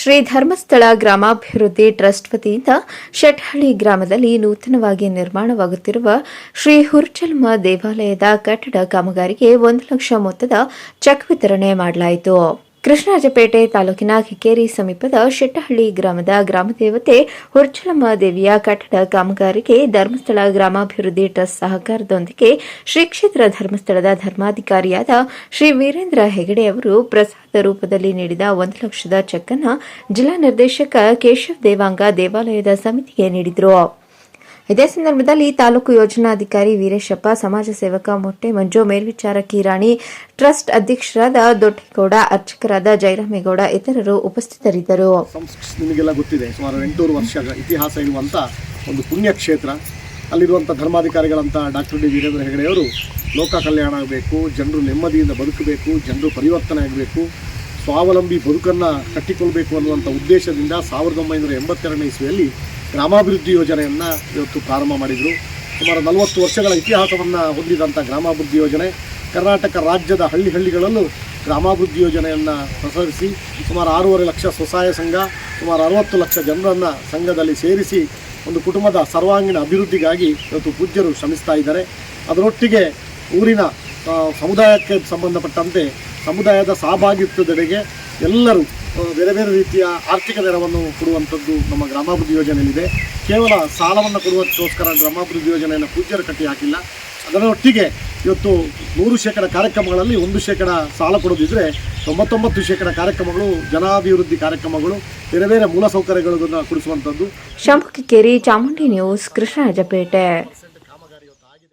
ಶ್ರೀ ಧರ್ಮಸ್ಥಳ ಗ್ರಾಮಾಭಿವೃದ್ಧಿ ಟ್ರಸ್ಟ್ ವತಿಯಿಂದ ಶೆಟ್ಹಳ್ಳಿ ಗ್ರಾಮದಲ್ಲಿ ನೂತನವಾಗಿ ನಿರ್ಮಾಣವಾಗುತ್ತಿರುವ ಶ್ರೀ ಹುರ್ಚಲ್ಮ ದೇವಾಲಯದ ಕಟ್ಟಡ ಕಾಮಗಾರಿಗೆ ಒಂದು ಲಕ್ಷ ಮೊತ್ತದ ಚೆಕ್ ವಿತರಣೆ ಮಾಡಲಾಯಿತು. ಕೃಷ್ಣರಾಜಪೇಟೆ ತಾಲೂಕಿನ ಕಿಕ್ಕೇರಿ ಸಮೀಪದ ಶೆಟ್ಟಹಳ್ಳಿ ಗ್ರಾಮದ ಗ್ರಾಮದೇವತೆ ಹುರ್ಚಲಮ್ಮ ದೇವಿಯ ಕಟ್ಟಡ ಕಾಮಗಾರಿಗೆ ಧರ್ಮಸ್ಥಳ ಗ್ರಾಮಾಭಿವೃದ್ಧಿ ಟ್ರಸ್ಟ್ ಸಹಕಾರದೊಂದಿಗೆ ಶ್ರೀ ಕ್ಷೇತ್ರ ಧರ್ಮಸ್ಥಳದ ಧರ್ಮಾಧಿಕಾರಿಯಾದ ಶ್ರೀ ವೀರೇಂದ್ರ ಹೆಗಡೆ ಅವರು ಪ್ರಸಾದ ರೂಪದಲ್ಲಿ ನೀಡಿದ ಒಂದು ಲಕ್ಷದ ಚೆಕ್ ಅನ್ನು ಜಿಲ್ಲಾ ನಿರ್ದೇಶಕ ಕೇಶವ್ ದೇವಾಂಗ ದೇವಾಲಯದ ಸಮಿತಿಗೆ ನೀಡಿದರು. ಇದೇ ಸಂದರ್ಭದಲ್ಲಿ ತಾಲೂಕು ಯೋಜನಾಧಿಕಾರಿ ವೀರೇಶಪ್ಪ, ಸಮಾಜ ಸೇವಕ ಮೊಟ್ಟೆ ಮಂಜು, ಮೇಲ್ವಿಚಾರಕಿ ರಾಣಿ, ಟ್ರಸ್ಟ್ ಅಧ್ಯಕ್ಷರಾದ ದೊಡ್ಡೇಗೌಡ, ಅರ್ಚಕರಾದ ಜಯರಾಮೇಗೌಡ ಇತರರು ಉಪಸ್ಥಿತರಿದ್ದರು. ನಿಮಗೆಲ್ಲ ಗೊತ್ತಿದೆ. ಸುಮಾರು ಎಂಟುನೂರು ವರ್ಷಗಳ ಇತಿಹಾಸ ಇರುವಂಥ ಒಂದು ಪುಣ್ಯ ಕ್ಷೇತ್ರ ಅಲ್ಲಿರುವಂಥ ಧರ್ಮಾಧಿಕಾರಿಗಳಂಥ ಡಾಕ್ಟರ್ ಡಿ ವೀರೇಂದ್ರ ಹೆಗಡೆಯವರು ಲೋಕ ಕಲ್ಯಾಣ ಆಗಬೇಕು, ಜನರು ನೆಮ್ಮದಿಯಿಂದ ಬದುಕಬೇಕು, ಜನರು ಪರಿವರ್ತನೆ ಆಗಬೇಕು, ಸ್ವಾವಲಂಬಿ ಬದುಕನ್ನು ಕಟ್ಟಿಕೊಳ್ಬೇಕು ಅನ್ನುವಂಥ ಉದ್ದೇಶದಿಂದ ಸಾವಿರದ ಒಂಬೈನೂರ ಎಂಬತ್ತೆರಡನೇ ಇಸ್ವಿಯಲ್ಲಿ ಗ್ರಾಮಾಭಿವೃದ್ಧಿ ಯೋಜನೆಯನ್ನು ಇವತ್ತು ಪ್ರಾರಂಭ ಮಾಡಿದರು. ಸುಮಾರು ನಲವತ್ತು ವರ್ಷಗಳ ಇತಿಹಾಸವನ್ನು ಹೊಂದಿದಂಥ ಗ್ರಾಮಾಭಿವೃದ್ಧಿ ಯೋಜನೆ, ಕರ್ನಾಟಕ ರಾಜ್ಯದ ಹಳ್ಳಿ ಹಳ್ಳಿಗಳಲ್ಲೂ ಗ್ರಾಮಾಭಿವೃದ್ಧಿ ಯೋಜನೆಯನ್ನು ಪ್ರಸರಿಸಿ, ಸುಮಾರು ಆರೂವರೆ ಲಕ್ಷ ಸ್ವಸಹಾಯ ಸಂಘ, ಸುಮಾರು ಅರವತ್ತು ಲಕ್ಷ ಜನರನ್ನು ಸಂಘದಲ್ಲಿ ಸೇರಿಸಿ ಒಂದು ಕುಟುಂಬದ ಸರ್ವಾಂಗೀಣ ಅಭಿವೃದ್ಧಿಗಾಗಿ ಇವತ್ತು ಪೂಜ್ಯರು ಶ್ರಮಿಸ್ತಾ ಇದ್ದಾರೆ. ಅದರೊಟ್ಟಿಗೆ ಊರಿನ ಸಮುದಾಯಕ್ಕೆ ಸಂಬಂಧಪಟ್ಟಂತೆ ಸಮುದಾಯದ ಸಹಭಾಗಿತ್ವದೆಡೆಗೆ ಎಲ್ಲರೂ ಬೇರೆ ಬೇರೆ ರೀತಿಯ ಆರ್ಥಿಕ ನೆರವನ್ನು ಕೊಡುವಂಥದ್ದು ನಮ್ಮ ಗ್ರಾಮಾಭಿವೃದ್ಧಿ ಯೋಜನೆಯಲ್ಲಿದೆ. ಕೇವಲ ಸಾಲವನ್ನು ಕೊಡುವುದಕ್ಕೋಸ್ಕರ ಗ್ರಾಮಾಭಿವೃದ್ಧಿ ಯೋಜನೆಯನ್ನು ಪೂಜ್ಯರು ಕಟ್ಟಿ ಹಾಕಿಲ್ಲ. ಅದರೊಟ್ಟಿಗೆ ಇವತ್ತು ನೂರು ಶೇಕಡ ಕಾರ್ಯಕ್ರಮಗಳಲ್ಲಿ ಒಂದು ಶೇಕಡ ಸಾಲ ಕೊಡೋದಿದ್ದರೆ ತೊಂಬತ್ತೊಂಬತ್ತು ಶೇಕಡ ಕಾರ್ಯಕ್ರಮಗಳು, ಜನಾಭಿವೃದ್ಧಿ ಕಾರ್ಯಕ್ರಮಗಳು, ಬೇರೆ ಬೇರೆ ಮೂಲಸೌಕರ್ಯಗಳನ್ನು ಕೊಡಿಸುವಂಥದ್ದು. ಶಂಭು ಕಿಕ್ಕೇರಿ ಚಾಮುಂಡಿ ನ್ಯೂಸ್, ಕೃಷ್ಣರಾಜಪೇಟೆ.